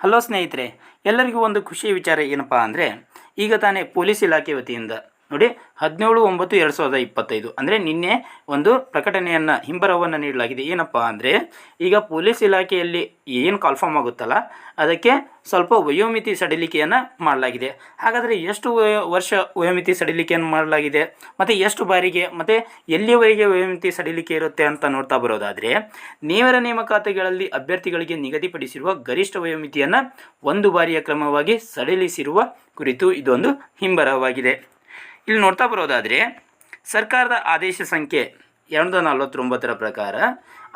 Hello ಸ್ನೇಹಿತರೆ ಎಲ್ಲರಿಗೂ ಒಂದು ಖುಷಿ ವಿಚಾರ ಏನಪ್ಪ ಅಂದರೆ ಈಗ ತಾನೇ ಪೊಲೀಸ್ ಇಲಾಖೆ ವತಿಯಿಂದ ನೋಡಿ, ಹದಿನೇಳು, ಒಂಬತ್ತು, ಎರಡು ಸಾವಿರದ ಇಪ್ಪತ್ತೈದು. ಅಂದರೆ ನಿನ್ನೆ ಒಂದು ಪ್ರಕಟಣೆಯನ್ನು ಹಿಂಬರವನ್ನು ನೀಡಲಾಗಿದೆ. ಏನಪ್ಪ ಅಂದರೆ, ಈಗ ಪೊಲೀಸ್ ಇಲಾಖೆಯಲ್ಲಿ ಏನು ಕಾಲ್ಫಾರ್ಮ್ ಆಗುತ್ತಲ್ಲ, ಅದಕ್ಕೆ ಸ್ವಲ್ಪ ವಯೋಮಿತಿ ಸಡಿಲಿಕೆಯನ್ನು ಮಾಡಲಾಗಿದೆ. ಹಾಗಾದರೆ ಎಷ್ಟು ವರ್ಷ ವಯೋಮಿತಿ ಸಡಿಲಿಕೆಯನ್ನು ಮಾಡಲಾಗಿದೆ, ಮತ್ತು ಎಷ್ಟು ಬಾರಿಗೆ, ಮತ್ತು ಎಲ್ಲಿಯವರೆಗೆ ವಯೋಮಿತಿ ಸಡಿಲಿಕೆ ಇರುತ್ತೆ ಅಂತ ನೋಡ್ತಾ ಬರೋದಾದರೆ ನೇವರ ನೇಮಕಾತಿಗಳಲ್ಲಿ ಅಭ್ಯರ್ಥಿಗಳಿಗೆ ನಿಗದಿಪಡಿಸಿರುವ ಗರಿಷ್ಠ ವಯೋಮಿತಿಯನ್ನು ಒಂದು ಬಾರಿಯ ಕ್ರಮವಾಗಿ ಸಡಿಲಿಸಿರುವ ಕುರಿತು ಇದೊಂದು ಹಿಂಬರವಾಗಿದೆ ಇಲ್ಲಿ ನೋಡ್ತಾ ಬರೋದಾದರೆ ಸರ್ಕಾರದ ಆದೇಶ ಸಂಖ್ಯೆ ಎರಡು ನಲವತ್ತೊಂಬತ್ತರ ಪ್ರಕಾರ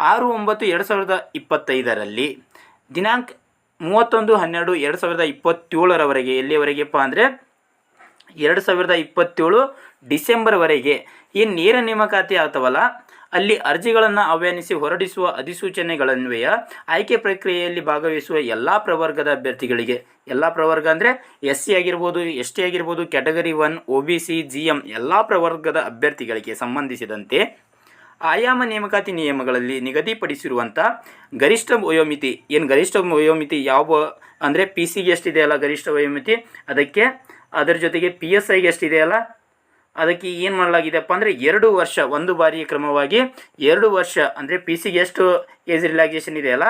ಆರು ಒಂಬತ್ತು ಎರಡು ಸಾವಿರದ ಇಪ್ಪತ್ತೈದರಲ್ಲಿ ದಿನಾಂಕ ಮೂವತ್ತೊಂದು ಹನ್ನೆರಡು ಎರಡು ಸಾವಿರದ ಇಪ್ಪತ್ತೇಳರವರೆಗೆ ಎಲ್ಲಿಯವರೆಗೆಪ್ಪ ಅಂದರೆ ಎರಡು ಸಾವಿರದ ಇಪ್ಪತ್ತೇಳು ಡಿಸೆಂಬರ್ವರೆಗೆ ಈ ನೇರ ನೇಮಕಾತಿ ಆಗ್ತವಲ್ಲ ಅಲ್ಲಿ ಅರ್ಜಿಗಳನ್ನು ಆಹ್ವಾನಿಸಿ ಹೊರಡಿಸುವ ಅಧಿಸೂಚನೆಗಳನ್ವಯ ಆಯ್ಕೆ ಪ್ರಕ್ರಿಯೆಯಲ್ಲಿ ಭಾಗವಹಿಸುವ ಎಲ್ಲ ಪ್ರವರ್ಗದ ಅಭ್ಯರ್ಥಿಗಳಿಗೆ. ಎಲ್ಲ ಪ್ರವರ್ಗ ಅಂದರೆ ಎಸ್ ಸಿ ಆಗಿರ್ಬೋದು, ಎಸ್ ಟಿ ಆಗಿರ್ಬೋದು, category one O B C, G M ಎಲ್ಲ ಪ್ರವರ್ಗದ ಅಭ್ಯರ್ಥಿಗಳಿಗೆ ಸಂಬಂಧಿಸಿದಂತೆ ಆಯಾಮ ನೇಮಕಾತಿ ನಿಯಮಗಳಲ್ಲಿ ನಿಗದಿಪಡಿಸಿರುವಂಥ ಗರಿಷ್ಠ ವಯೋಮಿತಿ, ಏನು ಗರಿಷ್ಠ ವಯೋಮಿತಿ ಯಾವ ಅಂದರೆ ಪಿ ಸಿಗೆ ಎಷ್ಟಿದೆಯಲ್ಲ ಗರಿಷ್ಠ ವಯೋಮಿತಿ? ಅದಕ್ಕೆ ಅದರ ಜೊತೆಗೆ ಪಿ ಎಸ್ ಐಗೆ ಎಷ್ಟಿದೆಯಲ್ಲ ಅದಕ್ಕೆ ಏನು ಮಾಡಲಾಗಿದೆಪ್ಪ ಅಂದರೆ ಎರಡು ವರ್ಷ, ಒಂದು ಬಾರಿ ಕ್ರಮವಾಗಿ ಎರಡು ವರ್ಷ, ಅಂದರೆ ಪಿ ಸಿಗೆ ಎಷ್ಟು ಏಜ್ ರಿಲ್ಯಾಕ್ಸೇಷನ್ ಇದೆಯಲ್ಲ,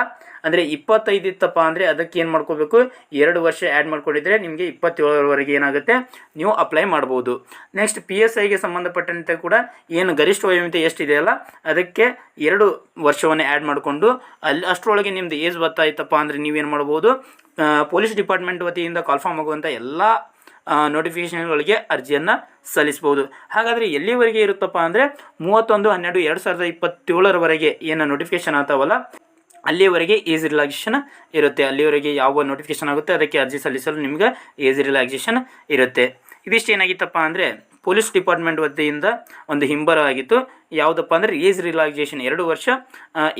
ಅಂದರೆ ಇಪ್ಪತ್ತೈದು ಇತ್ತಪ್ಪ ಅಂದರೆ ಅದಕ್ಕೆ ಏನು ಮಾಡ್ಕೋಬೇಕು? ಎರಡು ವರ್ಷ ಆ್ಯಡ್ ಮಾಡ್ಕೊಂಡಿದ್ರೆ ನಿಮಗೆ ಇಪ್ಪತ್ತೇಳರವರೆಗೆ ಏನಾಗುತ್ತೆ? ನೀವು ಅಪ್ಲೈ ಮಾಡ್ಬೋದು. ನೆಕ್ಸ್ಟ್ ಪಿ ಎಸ್ ಐಗೆ ಸಂಬಂಧಪಟ್ಟಂತೆ ಕೂಡ ಏನು ಗರಿಷ್ಠ ವಯೋಮಿತಿ ಎಷ್ಟಿದೆಯಲ್ಲ, ಅದಕ್ಕೆ ಎರಡು ವರ್ಷವನ್ನು ಆ್ಯಡ್ ಮಾಡಿಕೊಂಡು ಅಲ್ಲಿ ಅಷ್ಟರೊಳಗೆ ನಿಮ್ಮದು ಏಜ್ ಬರ್ತಾಯಿತ್ತಪ್ಪ ಅಂದರೆ ನೀವೇನು ಮಾಡ್ಬೋದು? ಪೊಲೀಸ್ ಡಿಪಾರ್ಟ್ಮೆಂಟ್ ವತಿಯಿಂದ ಕಾಲ್ಫಾರ್ಮ್ ಆಗುವಂಥ ಎಲ್ಲ ನೋಟಿಫಿಕೇಷನ್ಗಳಿಗೆ ಅರ್ಜಿಯನ್ನು ಸಲ್ಲಿಸ್ಬೋದು ಹಾಗಾದರೆ ಎಲ್ಲಿವರೆಗೆ ಇರುತ್ತಪ್ಪ ಅಂದರೆ ಮೂವತ್ತೊಂದು, ಹನ್ನೆರಡು, ಎರಡು ಸಾವಿರದ ಇಪ್ಪತ್ತೇಳರವರೆಗೆ ಏನು ನೋಟಿಫಿಕೇಷನ್ ಆಗ್ತಾವಲ್ಲ, ಅಲ್ಲಿವರೆಗೆ ಈಸಿ ರಿಲ್ಯಾಕ್ಸೇಷನ್ ಇರುತ್ತೆ. ಅಲ್ಲಿವರೆಗೆ ಯಾವ ನೋಟಿಫಿಕೇಷನ್ ಆಗುತ್ತೆ ಅದಕ್ಕೆ ಅರ್ಜಿ ಸಲ್ಲಿಸಲು ನಿಮ್ಗೆ ಈಸಿ ರಿಲ್ಯಾಕ್ಸೇಷನ್ ಇರುತ್ತೆ. ಇದಿಷ್ಟು ಏನಾಗಿತ್ತಪ್ಪ ಅಂದರೆ ಪೊಲೀಸ್ ಡಿಪಾರ್ಟ್ಮೆಂಟ್ ವತಿಯಿಂದ ಒಂದು ಹಿಂಬರ ಆಗಿತ್ತು. ಯಾವುದಪ್ಪ ಅಂದರೆ ಏಜ್ ರಿಲ್ಯಾಕ್ಸೇಷನ್ ಎರಡು ವರ್ಷ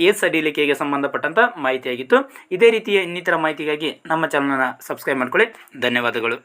ಏಜ್ ಸಡಿಲಿಕೆಗೆ ಸಂಬಂಧಪಟ್ಟಂಥ ಮಾಹಿತಿಯಾಗಿತ್ತು ಇದೇ ರೀತಿಯ ಇನ್ನಿತರ ಮಾಹಿತಿಗಾಗಿ ನಮ್ಮ ಚಾನಲ್ನ ಸಬ್ಸ್ಕ್ರೈಬ್ ಮಾಡ್ಕೊಳ್ಳಿ. ಧನ್ಯವಾದಗಳು.